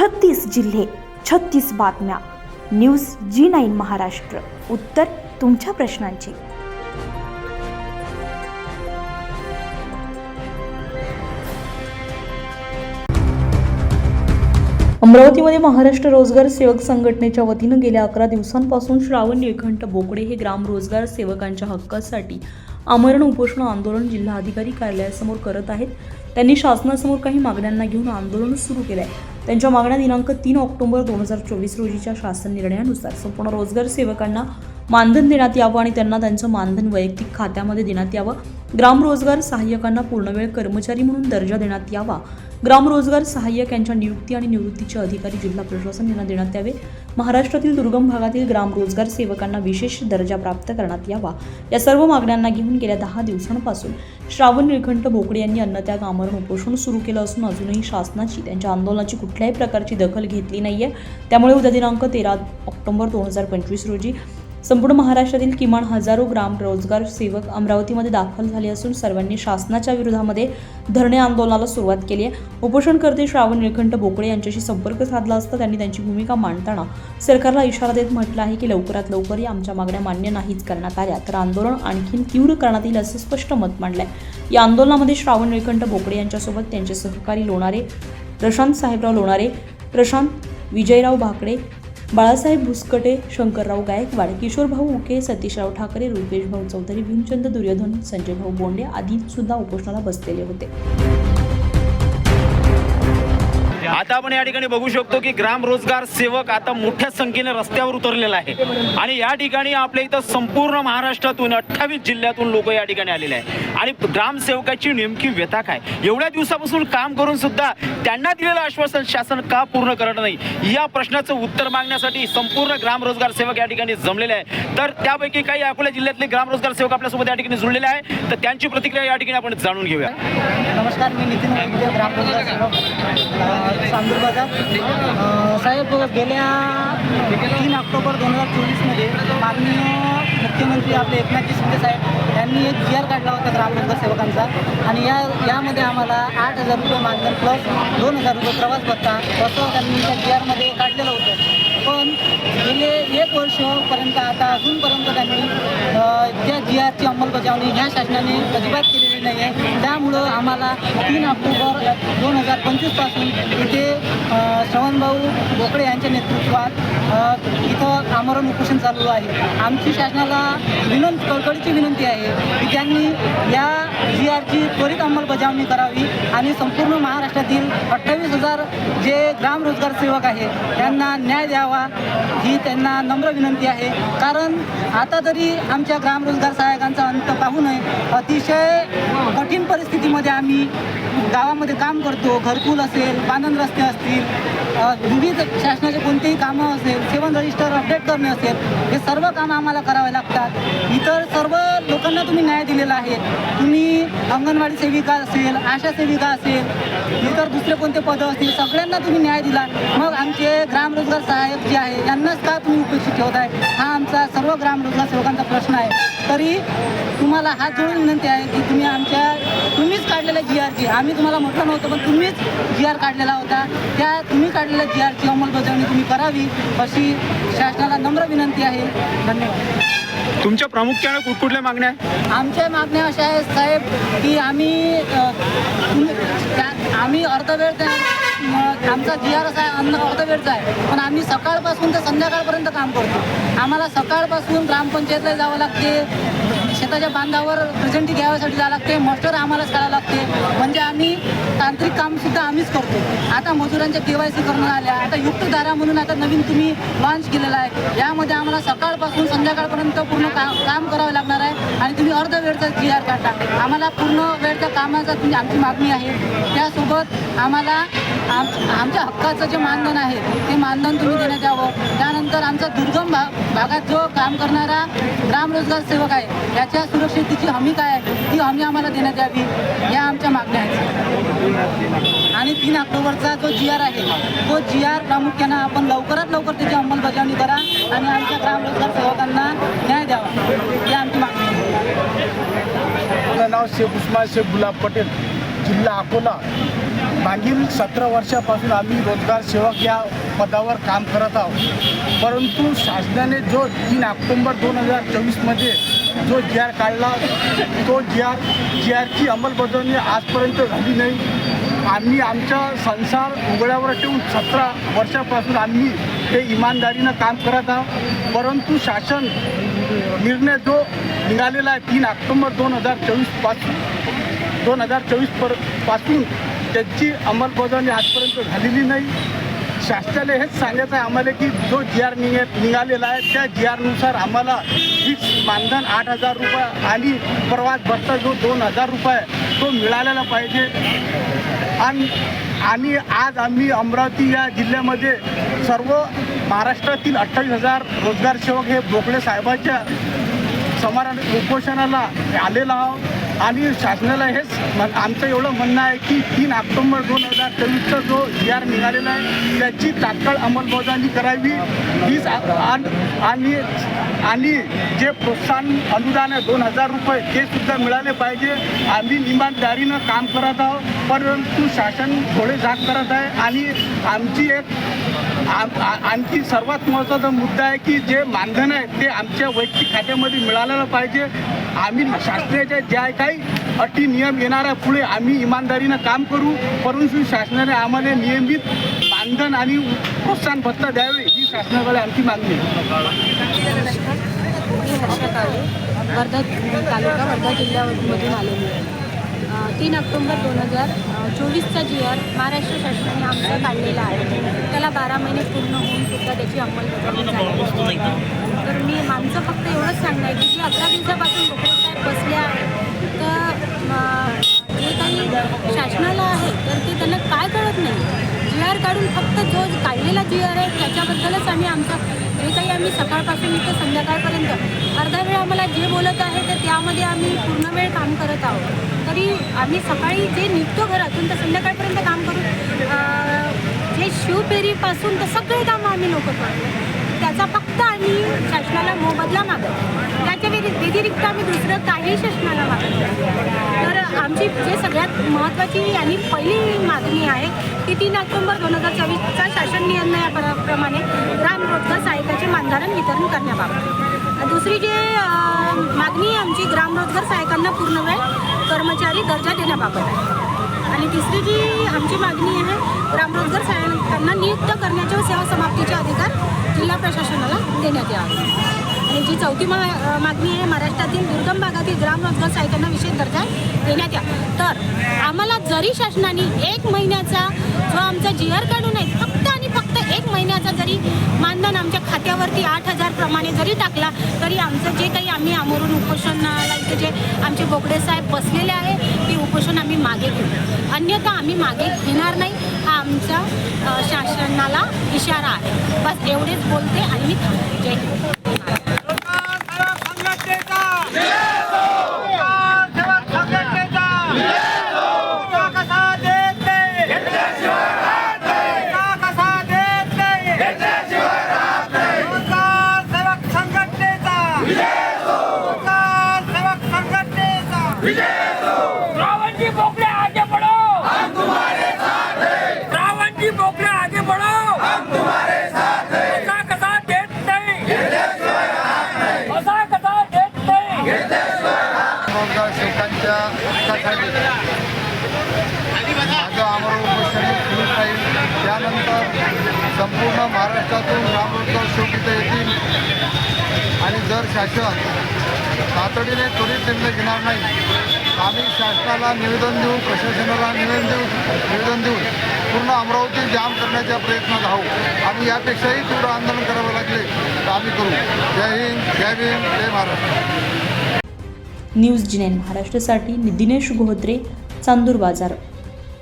छत्तीस जिल्हे छत्तीस बातम्या. News G nine Maharashtra. उत्तर तुमच्या प्रश्नांची. अमरावतीमध्ये महाराष्ट्र रोजगार सेवक संघटनेच्या वतीनं गेल्या अकरा दिवसांपासून श्रावण निळकंठ बोकडे हे ग्राम रोजगार सेवकांच्या हक्कासाठी आमरण उपोषण आंदोलन जिल्हाधिकारी कार्यालयासमोर करत आहेत. त्यांनी शासनासमोर काही मागण्यांना घेऊन आंदोलन सुरू केलं आहे त्यांच्या मागण्या दिनांक तीन ऑक्टोबर दोन हजार चोवीस रोजीच्या शासन निर्णयानुसार संपूर्ण रोजगार सेवकांना मानधन देण्यात यावं आणि त्यांना त्यांचं मानधन वैयक्तिक खात्यामध्ये देण्यात यावं. ग्राम रोजगार सहाय्यकांना पूर्णवेळ कर्मचारी म्हणून दर्जा देण्यात यावा. ग्रामरोजगार सहाय्यक यांच्या नियुक्ती आणि निवृत्तीचे अधिकारी जिल्हा प्रशासन यांना देण्यात यावे. महाराष्ट्रातील दुर्गम भागातील ग्रामरोजगार सेवकांना विशेष दर्जा प्राप्त करण्यात यावा. या सर्व मागण्यांना घेऊन गेल्या दहा दिवसांपासून श्रावण निळकंठ भोकडे यांनी अन्नत्याग आमरण उपोषण सुरू केलं असून अजूनही शासनाची त्यांच्या आंदोलनाची कुठल्याही प्रकारची दखल घेतली नाहीये. त्यामुळे उद्या दिनांक तेरा ऑक्टोबर दोन हजार पंचवीस रोजी संपूर्ण महाराष्ट्रातील किमान हजारो ग्राम रोजगार सेवक अमरावतीमध्ये दाखल झाले असून सर्वांनी शासनाच्या विरोधामध्ये धरणे आंदोलनाला सुरुवात केली आहे. उपोषणकर्ते श्रावण निळकंठ बोकडे यांच्याशी संपर्क साधला असता त्यांनी त्यांची भूमिका मांडताना सरकारला इशारा देत म्हटलं आहे की लवकरात लवकर या आमच्या मागण्या मान्य नाहीच करण्यात आल्या. तर आंदोलन आणखीन तीव्र करण्यात येईल असं स्पष्ट मत मांडलं आहे या आंदोलनामध्ये श्रावण निळकंठ बोकडे यांच्यासोबत त्यांचे सहकारी लोणारे प्रशांत साहेबराव लोणारे प्रशांत विजयराव भाकडे बाळासाहेब भुसकटे शंकरराव गायकवाड किशोरभाऊ उके सतीशराव ठाकरे रुपेश भाऊ चौधरी भीमचंद दुर्योधन संजय भाऊ बोंडे आदी सुद्धा उपोषणाला बसलेले होते. आता आपण या ठिकाणी बघू शकतो की ग्राम रोजगार सेवक आता मोठ्या संख्येने रस्त्यावर उतरलेला आहे. आणि या ठिकाणी आपल्या इथं संपूर्ण महाराष्ट्रातून अठ्ठावीस जिल्ह्यातून लोक या ठिकाणी आलेले आहे आणि ग्रामसेवकाची नेमकी व्यथा काय? एवढ्या दिवसापासून काम करून सुद्धा त्यांना दिलेलं आश्वासन शासन का पूर्ण करत नाही? या प्रश्नाचं उत्तर मागण्यासाठी संपूर्ण ग्राम रोजगार सेवक या ठिकाणी जमलेले आहे तर त्यापैकी काही अकोला जिल्ह्यातले ग्राम रोजगार सेवक आपल्यासोबत या ठिकाणी जुळलेले आहे तर त्यांची प्रतिक्रिया या ठिकाणी आपण जाणून घेऊया. नमस्कार मी नितीन ग्राम रोजगार सेवक. चांदूर बाजार साहेब गेल्या तीन ऑक्टोबर दोन हजार चोवीसमध्ये माननीय मुख्यमंत्री आपले एकनाथजी शिंदे साहेब यांनी एक जी आर काढला होता ग्राम सेवकांचा. आणि या यामध्ये आम्हाला आठ हजार रुपये मानधन प्लस दोन हजार रुपये प्रवास भत्ता असं त्यांनी त्या जी आरमध्ये काढलेलं होतं. पण गेले एक वर्षपर्यंत आता अजूनपर्यंत त्यांनी ज्या त्या जी आरची अंमलबजावणी ह्या शासनाने अजिबात केलेली नाही आहे त्यामुळं आम्हाला तीन ऑक्टोबर दोन हजार पंचवीसपासून इथे श्रवणभाऊ बोकडे यांच्या नेतृत्वात इथं आमरण उपोषण चालू आहे. आमची शासनाला विनंती कळकळीची विनंती आहे की त्यांनी या जी आरची त्वरित अंमलबजावणी करावी आणि संपूर्ण महाराष्ट्रातील अठ्ठावीस हजार जे ग्राम रोजगार सेवक आहे त्यांना न्याय द्यावा ही त्यांना नम्र विनंती आहे. कारण आता तरी आमच्या ग्रामरोजगार सहाय्यकांचा सहायकांचा अंत पाहू नये अतिशय कठीण परिस्थिती परिस्थितीमध्ये आम्ही गावामध्ये काम करतो घरकुल असेल बांधण रस्ते असतील विविध शासनाचे कोणतेही कामं असेल सेवन रजिस्टर अपडेट करणे असेल हे सर्व कामं आम्हाला करावे लागतात. इतर सर्व लोकांना तुम्ही न्याय दिलेला आहे. तुम्ही अंगणवाडी सेविका असेल आशा सेविका असेल इतर दुसरे कोणते पदं असतील सगळ्यांना तुम्ही न्याय दिला. मग आमचे ग्रामरोजगार सहाय्यक जे आहे यांनाच का तुम्ही उपेक्षित ठेवताय? हा आमचा सर्व ग्राम रोजगार सेवकांचा प्रश्न आहे. तरी तुम्हाला हात जोडून विनंती आहे की तुम्ही आमच्या तुम्हीच काढलेल्या जी आरची आम्ही तुम्हाला म्हटलं नव्हतं पण तुम्हीच जी आर काढलेला होता. त्या तुम्ही काढलेल्या जी आरची अंमलबजावणी तुम्ही करावी अशी शासनाला नम्र विनंती आहे. धन्यवाद. तुमच्या प्रामुख्याने कुठकुठल्या मागण्या आहेत? आमच्या मागण्या अशा आहेत साहेब की आम्ही आम्ही अर्धवेळ त्या आमचा जी आर आहे अन्न अर्धवेळचा आहे. पण आम्ही सकाळपासून ते संध्याकाळपर्यंत काम करतो. आम्हाला सकाळपासून ग्रामपंचायतला जावं लागते. शेताच्या बांधावर प्रेझेंटी घ्याव्यासाठी जावं लागते मस्टर आम्हालाच करावं लागते. म्हणजे आम्ही तांत्रिक कामसुद्धा आम्हीच करतो. आता मजुरांच्या के वाय सी करणं आल्या आता युक्तधारा म्हणून आता नवीन तुम्ही लॉन्च केलेला आहे. यामध्ये आम्हाला सकाळपासून संध्याकाळपर्यंत पूर्ण काम काम करावं लागणार आहे आणि तुम्ही अर्ध वेळचा जी आर काढता. आम्हाला पूर्ण वेळच्या कामाचा तुमची आमची मागणी आहे. त्यासोबत आम्हाला आम आमच्या हक्काचं जे मानधन आहे ते मानधन तुम्ही देण्यात यावं. त्यानंतर आमचा दुर्गम भाग भागात जो काम करणारा ग्राम रोजगार सेवक आहे त्याच्या सुरक्षिततेची हमी काय आहे? ती हमी आम्हाला देण्यात यावी या आमच्या मागण्या आहेत. आणि तीन ऑक्टोबरचा जो जी आर आहे तो जी आर प्रामुख्यानं आपण लवकरात लवकर त्याची अंमलबजावणी करा आणि आमच्या ग्राम रोजगार सेवकांना न्याय द्यावा. ही आमची मागणी आहे. माझं नाव शेख उस्मान शेख गुलाब पटेल जिल्हा अकोला. मागील सतरा वर्षापासून आम्ही रोजगार सेवक या पदावर काम करत आहोत. परंतु शासनाने जो तीन ऑक्टोंबर दोन हजार चोवीसमध्ये जो जी आर काढला तो जी आर जी आरची अंमलबजावणी आजपर्यंत झाली नाही. आम्ही आमचा संसार उघड्यावर ठेवून सतरा वर्षापासून आम्ही हे इमानदारीनं काम करत आहोत. परंतु शासन निर्णय जो निघालेला आहे तीन ऑक्टोंबर दोन हजार चोवीसपासून दोन हजार चोवीस परपासून त्याची अंमलबजावणी आजपर्यंत झालेली नाही. शासनाने हेच सांगायचं आहे आम्हाला की जो जी आर निघ निघालेला आहे त्या जी आरनुसार आम्हाला फिक्स मानधन आठ हजार रुपये आणि प्रवास भत्ता जो दोन हजार रुपये तो मिळालेला पाहिजे. आणि आणि आज आम्ही अमरावती या जिल्ह्यामध्ये सर्व महाराष्ट्रातील अठ्ठावीस हजार रोजगार सेवक हे बोकडे साहेबांच्या समारा उपोषणाला आलेला आहोत. आणि शासनाला हेच आमचं एवढं म्हणणं आहे की तीन ऑक्टोंबर दोन हजार चोवीसचा जो जी आर निघालेला आहे त्याची तात्काळ अंमलबजावणी करावी. हीच आणि आणि जे प्रोत्साहन अनुदान आहे दोन हजार रुपये ते सुद्धा मिळाले पाहिजे. आम्ही इमानदारीनं काम करत आहोत परंतु शासन थोडे जाग करत आहे. आणि आमची एक आणखी सर्वात महत्त्वाचा मुद्दा आहे की जे मानधन आहे ते आमच्या वैयक्तिक खात्यामध्ये मिळालेलं पाहिजे. आम्ही शासनाच्या ज्या काही अटी नियम येणाऱ्या पुढे आम्ही इमानदारीनं काम करू परंतु शासनाने आम्हाला नियमित मानधन आणि प्रोत्साहन भत्ता द्यावे ही शासनाकडे आमची मागणी आहे. वर्धा तालुका वर्धा जिल्ह्यामधून आलेली आहे. तीन ऑक्टोंबर दोन हजार चोवीसचा जी आर महाराष्ट्र शासनाने आमचा काढलेला आहे. त्याला बारा महिने पूर्ण होऊन सुद्धा त्याची अंमलबजावणी तर मी आमचं फक्त एवढंच सांगणं आहे की जी अकरा दिवसापासून साहेब बसले तर जे काही शासनाला आहे तर ते त्यांना काय कळत नाही. जी आर काढून फक्त जो काढलेला जी आर आहे त्याच्याबद्दलच आम्ही आमचा जे काही आम्ही सकाळपासून इथं संध्याकाळपर्यंत आम्हाला जे बोलत आहे तर त्यामध्ये आम्ही पूर्ण वेळ काम करत आहोत. तरी आम्ही सकाळी जे निघतो घरातून तर संध्याकाळपर्यंत काम करू जे शिवपेरीपासून तर सगळे कामं आम्ही लोक करतो. त्याचा फक्त आम्ही शासनाला मोबदला मागतो. त्याच्या व्यतिरिक्त आम्ही दुसरं काही शासनाला मागतो तर आमची जे सगळ्यात महत्त्वाची आणि पहिली मागणी आहे की तीन ऑक्टोंबर दोन हजार चोवीसचा शासन निर्णयाप्रमाणे ग्राम रोजगार सहाय्यकाचे मानधारण वितरण करण्याबाबत. दुसरी जे मागणी आहे आमची ग्राम रोजगार सहाय्यकांना पूर्ण वेळ कर्मचारी दर्जा देण्याबाबत. आहे आणि तिसरी जी आमची मागणी आहे ग्रामरोजगार सहाय्यकांना नियुक्त करण्याचे व सेवा समाप्तीचे अधिकार जिल्हा प्रशासनाला देण्यात यावे. आणि जी चौथी मा मागणी आहे महाराष्ट्रातील दुर्गम भागातील ग्राम रोजगार सहाय्यकांना विशेष दर्जा देण्यात या तर आम्हाला जरी शासनाने एक महिन्याचा जो आमचा जी आर काढून आहे फक्त आणि फक्त एक महिन्याचा जरी मानधन आमच्या खात्यावरती आठ हजार प्रमाणे जरी टाकला तरी आमचं जे काही आम्ही आमोरून उपोषणाला इथे जे आमचे बोकडे साहेब बसलेले आहे ते उपोषण आम्ही मागे घेऊ. अन्यथा आम्ही मागे घेणार नाही हा आमचा शासनाला इशारा आहे. बस एवढेच बोलते आणि मी थांबते. जय हिंद रावण जी बोकले आगे बढ़ो हम तुम्हारे साथ हैं रावण जी बोकले आगे बढ़ो हम तुम्हारे साथ हैं कसा कसा देत नाही कसा कसा देत नाही रोजगार सेवकांच्या हक्कासाठी माझं आमरण उपोषण सुरू राहील त्यानंतर संपूर्ण महाराष्ट्रातून ग्रामरोजगार सेवक इथं येतील. आणि जर शासन तातडीने त्वरित निर्णय घेणार नाही आम्ही शासनाला निवेदन देऊ प्रशासनाला निवेदन देऊ निवेदन देऊन पूर्ण अमरावती जाम करण्याच्या प्रयत्नात आहोत. आणि यापेक्षाही तीव्र आंदोलन करावं लागले तर आम्ही करू. जय हिंद जय भीम जय महाराष्ट्र. न्यूज जिनेन महाराष्ट्रासाठी दिनेश गोहत्रे चांदूर बाजार.